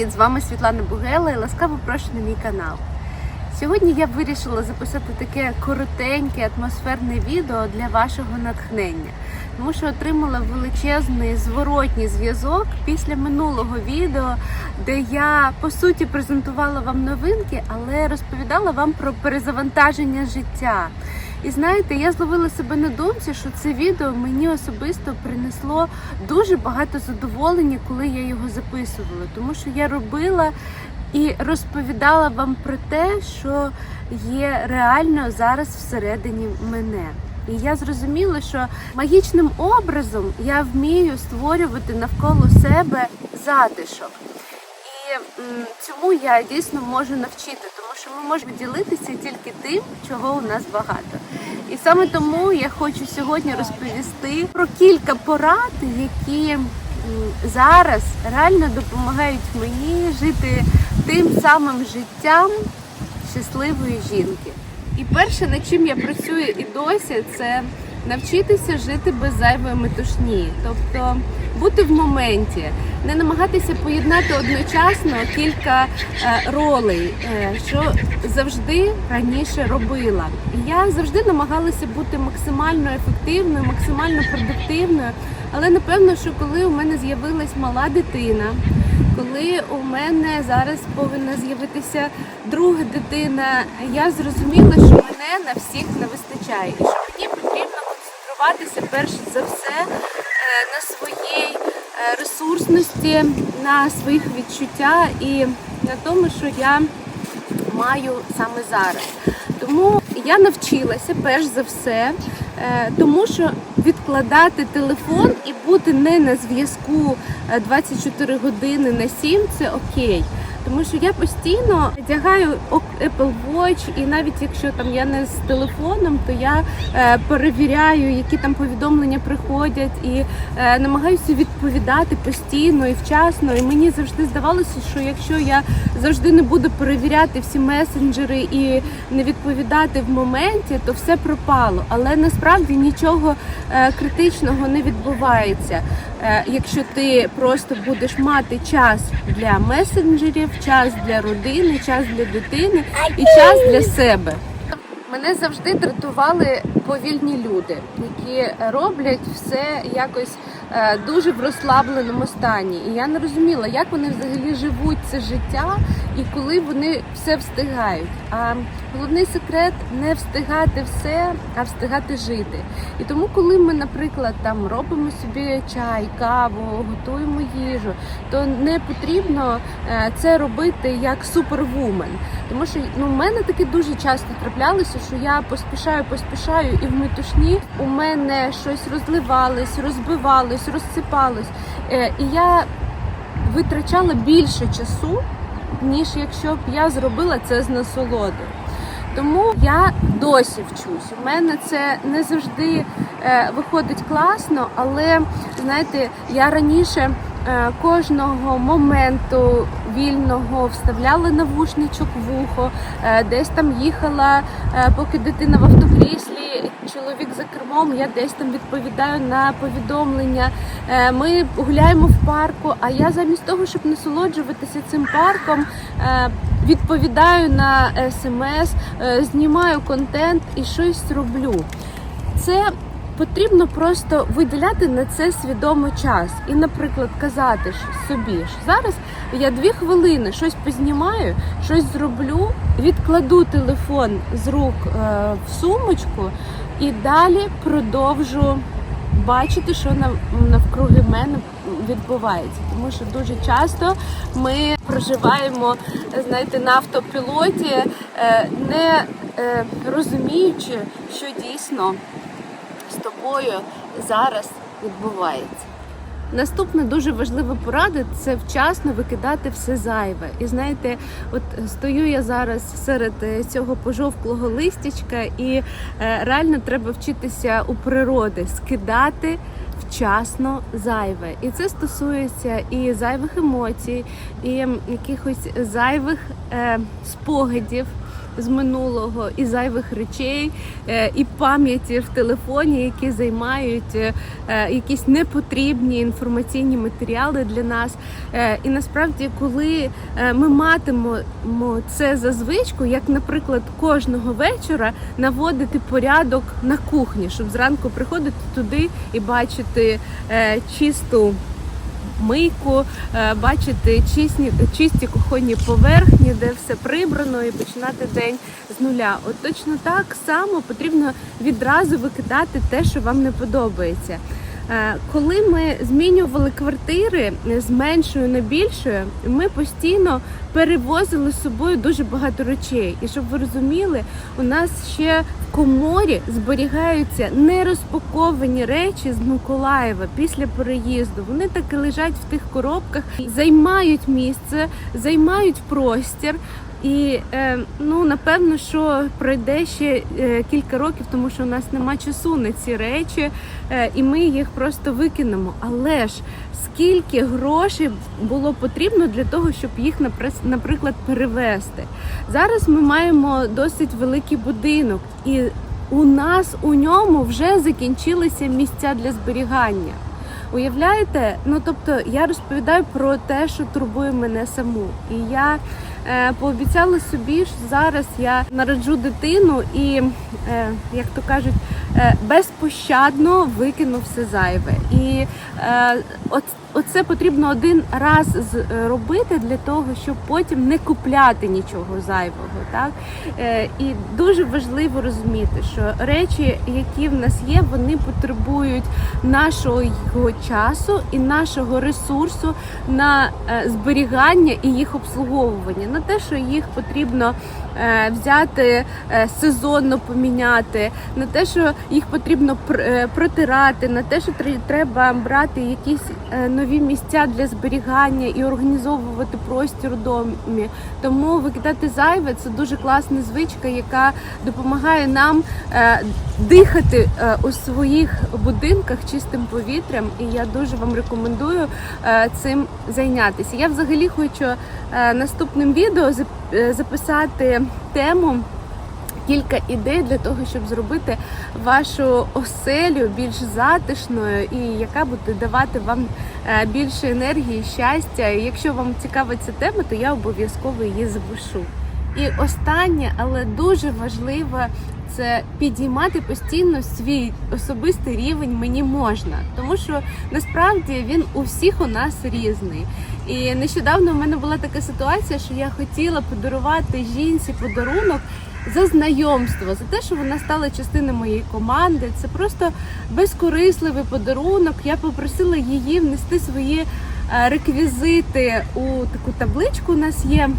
Привіт! З вами Світлана Бугела і ласкаво прошу на мій канал. Сьогодні я вирішила записати таке коротеньке атмосферне відео для вашого натхнення, тому що отримала величезний зворотній зв'язок після минулого відео, де я по суті презентувала вам новинки, але розповідала вам про перезавантаження життя. І знаєте, я зловила себе на думці, що це відео мені особисто принесло дуже багато задоволення, коли я його записувала, тому що я робила і розповідала вам про те, що є реально зараз всередині мене. І я зрозуміла, що магічним образом я вмію створювати навколо себе затишок. І цьому я дійсно можу навчити, тому що ми можемо ділитися тільки тим, чого у нас багато. І саме тому я хочу сьогодні розповісти про кілька порад, які зараз реально допомагають мені жити тим самим життям щасливої жінки. І перше, над чим я працюю і досі, це навчитися жити без зайвої метушні, тобто бути в моменті, не намагатися поєднати одночасно кілька е, ролей, е, що завжди раніше робила. Я завжди намагалася бути максимально ефективною, максимально продуктивною. Але напевно, що коли у мене з'явилась мала дитина, коли у мене зараз повинна з'явитися друга дитина, я зрозуміла, що мене на всіх не вистачає, і що мені потрібно перш за все е, на своїй е, ресурсності, на своїх відчуття і на тому, що я маю саме зараз. Тому я навчилася перш за все, е, тому що відкладати телефон і бути не на зв'язку е, 24 години на 7 це окей. Тому що я постійно одягаю Apple Watch, і навіть якщо там я не з телефоном, то я е, перевіряю, які там повідомлення приходять, і е, намагаюся відповідати постійно і вчасно. І мені завжди здавалося, що якщо я завжди не буду перевіряти всі месенджери і не відповідати в моменті, то все пропало. Але насправді нічого е, критичного не відбувається. Е, Якщо ти просто будеш мати час для месенджерів, час для родини, час для дитини і час для себе. Мене завжди дратували повільні люди, які роблять все якось е, дуже в розслабленому стані. І я не розуміла, як вони взагалі живуть це життя і коли вони все встигають. А головний секрет не встигати все, а встигати жити. І тому, коли ми, наприклад, там робимо собі чай, каву, готуємо їжу, то не потрібно е, це робити як супервумен. Тому що ну, в мене таке дуже часто траплялося, що я поспішаю, поспішаю, і в метушні у мене щось розливалось, розбивалось, розсипалось. Е, і я витрачала більше часу, ніж якщо б я зробила це з насолодою. Тому я досі вчусь. У мене це не завжди е, виходить класно, але знаєте, я раніше кожного моменту вільного вставляла навушничок в вухо, е, десь там їхала, е, поки дитина в автокріслі, чоловік за кермом, я десь там відповідаю на повідомлення. Е, Ми гуляємо в парку, а я замість того, щоб насолоджуватися цим парком, е, відповідаю на смс, е, знімаю контент і щось роблю. Це потрібно просто виділяти на це свідомо час і, наприклад, казати собі, що зараз я дві хвилини щось познімаю, щось зроблю, відкладу телефон з рук е, в сумочку і далі продовжу бачити, що нав- навкруги мене відбувається. Тому що дуже часто ми проживаємо, знаєте, на автопілоті, е, не е, розуміючи, що дійсно тобою зараз відбувається. Наступна дуже важлива порада це вчасно викидати все зайве. І знаєте, от стою я зараз серед е, цього пожовклого листячка, і е, реально треба вчитися у природи скидати вчасно зайве. І це стосується і зайвих емоцій, і якихось зайвих е, спогадів. З минулого, і зайвих речей, е, і пам'яті в телефоні, які займають е, е, якісь непотрібні інформаційні матеріали для нас. І насправді, коли ми матимемо це за звичку, як, наприклад, кожного вечора наводити порядок на кухні, щоб зранку приходити туди і бачити чисту мийку, е, бачити чисні, чисті кухонні поверхні, де все прибрано, і починати день з нуля. От точно так само потрібно відразу викидати те, що вам не подобається. Е, Коли ми змінювали квартири з меншою на більшою, ми постійно перевозили з собою дуже багато речей. І щоб ви розуміли, у нас ще в коморі зберігаються нерозпаковані речі з Миколаєва після переїзду. Вони так і лежать в тих коробках, займають місце, займають простір. І е, ну напевно, що пройде ще е, кілька років, тому що у нас нема часу на ці речі, е, і ми їх просто викинемо. Але ж скільки грошей було потрібно для того, щоб їх наприклад перевезти? Зараз ми маємо досить великий будинок, і у нас у ньому вже закінчилися місця для зберігання. Уявляєте? Ну тобто я розповідаю про те, що турбує мене саму. І я пообіцяла собі, що зараз я народжу дитину і, е, як то кажуть, е, безпощадно викину все зайве. І е, от, оце потрібно один раз з- е, для того, щоб потім не купляти нічого зайвого. Так? Е, і дуже важливо розуміти, що речі, які в нас є, вони потребують нашого часу і нашого ресурсу на е, зберігання і їх обслуговування, на те, що їх потрібно взяти е, сезонно поміняти, на те, що їх потрібно е, протирати, на те, що треба брати якісь е, нові місця для зберігання і організовувати простір у домі. Тому викидати зайве це дуже класна звичка, яка допомагає нам е, дихати е, у своїх будинках чистим повітрям. І я дуже вам рекомендую е, цим зайнятися. Я взагалі хочу е, наступним відео е, записати тему. Кілька ідей для того, щоб зробити вашу оселю більш затишною і яка буде давати вам е, більше енергії, щастя. І якщо вам цікава ця тема, то я обов'язково її запишу. І останнє, але дуже важливе, це підіймати постійно свій особистий рівень мені можна, тому що насправді він у всіх у нас різний. І нещодавно в мене була така ситуація, що я хотіла подарувати жінці подарунок за знайомство, за те, що вона стала частиною моєї команди. Це просто безкорисливий подарунок. Я попросила її внести свої е, реквізити у таку табличку. У нас є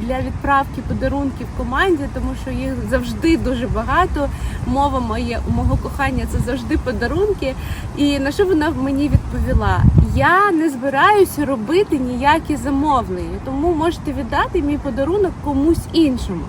для відправки подарунків команді, тому що їх завжди дуже багато. Мова моє мого кохання це завжди подарунки. І на що вона мені відповіла? Я не збираюся робити ніякі замовлення, тому можете віддати мій подарунок комусь іншому.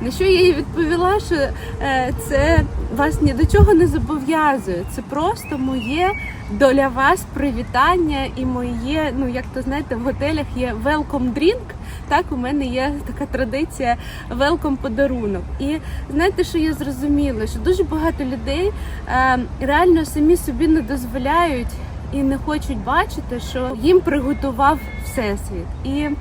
На що я їй відповіла, що е, це вас ні до чого не зобов'язує. Це просто моє для вас привітання і моє, ну як то знаєте, в готелях є welcome drink. Так, у мене є така традиція welcome подарунок. І знаєте, що я зрозуміла, що дуже багато людей е, реально самі собі не дозволяють і не хочуть бачити, що їм приготував всесвіт. І е,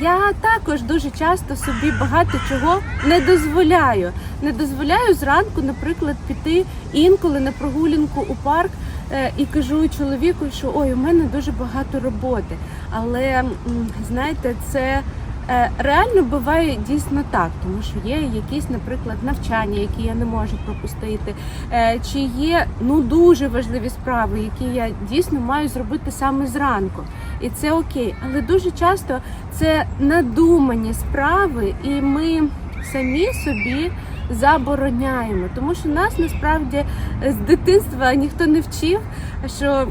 я також дуже часто собі багато чого не дозволяю. Не дозволяю зранку, наприклад, піти інколи на прогулянку у парк і кажу чоловіку, що ой, у мене дуже багато роботи. Але знаєте, це. Е, Реально буває дійсно так, тому що є якісь, наприклад, навчання, які я не можу пропустити, е, чи є ну дуже важливі справи, які я дійсно маю зробити саме зранку, і це окей. Але дуже часто це надумані справи, і ми самі собі забороняємо, тому що нас насправді з дитинства ніхто не вчив, що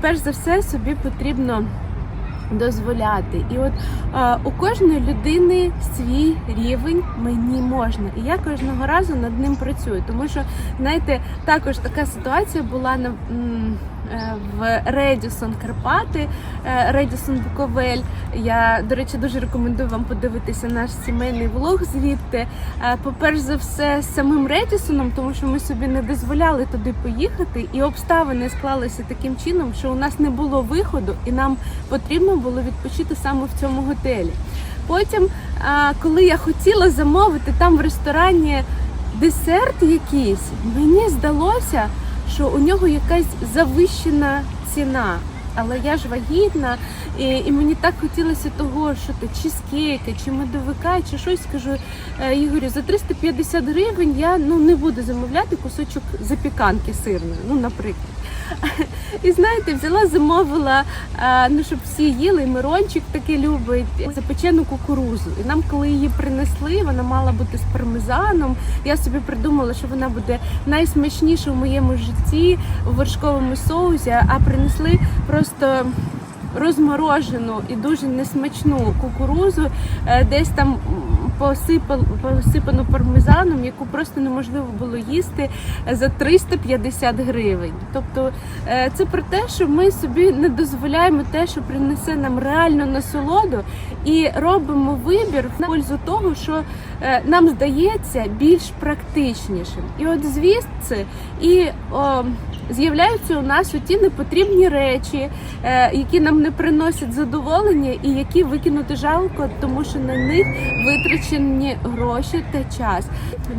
перш за все собі потрібно дозволяти. І от е, у кожної людини свій рівень мені можна. І я кожного разу над ним працюю. Тому що, знаєте, також така ситуація була на. м, е, в Редісон Карпати, е, Редісон Буковель. Я, до речі, дуже рекомендую вам подивитися наш сімейний влог звідти. Е, По-перше за все, з самим Редісоном, тому що ми собі не дозволяли туди поїхати, і обставини склалися таким чином, що у нас не було виходу, і нам потрібно було відпочити саме в цьому готелі. Потім, коли я хотіла замовити там в ресторані десерт якийсь, мені здалося, що у нього якась завищена ціна. Але я ж вагітна, і, і мені так хотілося того, що то чизкейки, чи медовика, чи щось кажу. «Е, Ігорю, за 350 гривень я ну не буду замовляти кусочок запіканки сирної, ну наприклад. І знаєте, взяла, замовила, ну щоб всі їли, і Мирончик таки любить запечену кукурузу. І нам, коли її принесли, вона мала бути з пармезаном. Я собі придумала, що вона буде найсмачніша в моєму житті у вершковому соусі, а принесли просто. Розморожену і дуже несмачну кукурузу, е, десь там посипану пармезаном, яку просто неможливо було їсти е, за 350 гривень. Тобто е, це про те, що ми собі не дозволяємо те, що принесе нам реальну насолоду, і робимо вибір в пользу того, що нам здається більш практичнішим. І от звідси і о, з'являються у нас ті непотрібні речі, е, які нам не приносять задоволення, і які викинути жалко, тому що на них витрачені гроші та час.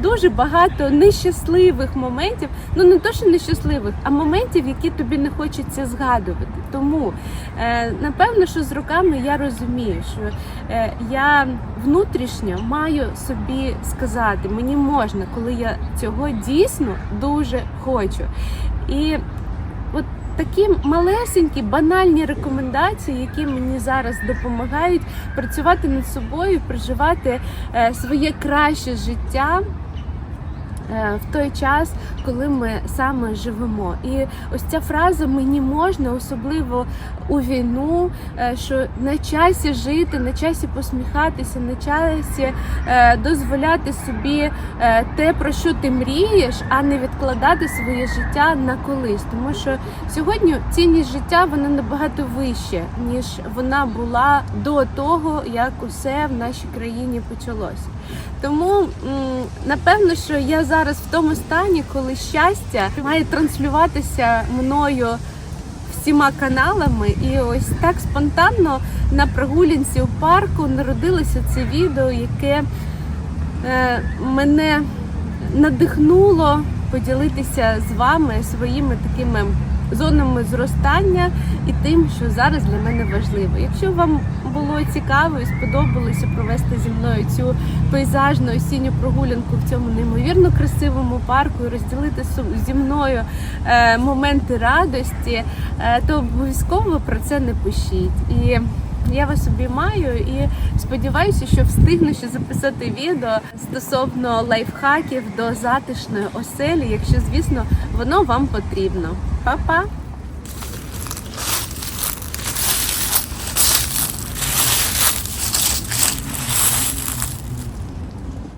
Дуже багато нещасливих моментів, ну не то, що нещасливих, а моментів, які тобі не хочеться згадувати. Тому е, напевно, що з роками я розумію, що я внутрішньо маю собі сказати, мені можна, коли я цього дійсно дуже хочу. І от такі малесенькі, банальні рекомендації, які мені зараз допомагають працювати над собою, проживати е, своє краще життя. Е, В той час, коли ми саме живемо, і ось ця фраза мені можна, особливо у війну, е, що на часі жити, на часі посміхатися, на часі е, дозволяти собі те, про що ти мрієш, а не відкладати своє життя на колись. Тому що сьогодні цінність життя вона набагато вища, ніж вона була до того, як усе в нашій країні почалося. Тому напевно, що я зараз в тому стані, коли щастя має транслюватися мною всіма каналами, і ось так спонтанно на прогулянці у парку народилося це відео, яке е, мене надихнуло поділитися з вами своїми такими зонами зростання і тим, що зараз для мене важливо. Якщо вам було цікаво і сподобалося провести зі мною цю пейзажну осінню прогулянку в цьому неймовірно красивому парку і розділити зі мною е, моменти радості, е, то обов'язково про це не пишіть. І я вас обіймаю і сподіваюся, що встигну ще записати відео стосовно лайфхаків до затишної оселі, якщо, звісно, воно вам потрібно. Па-па!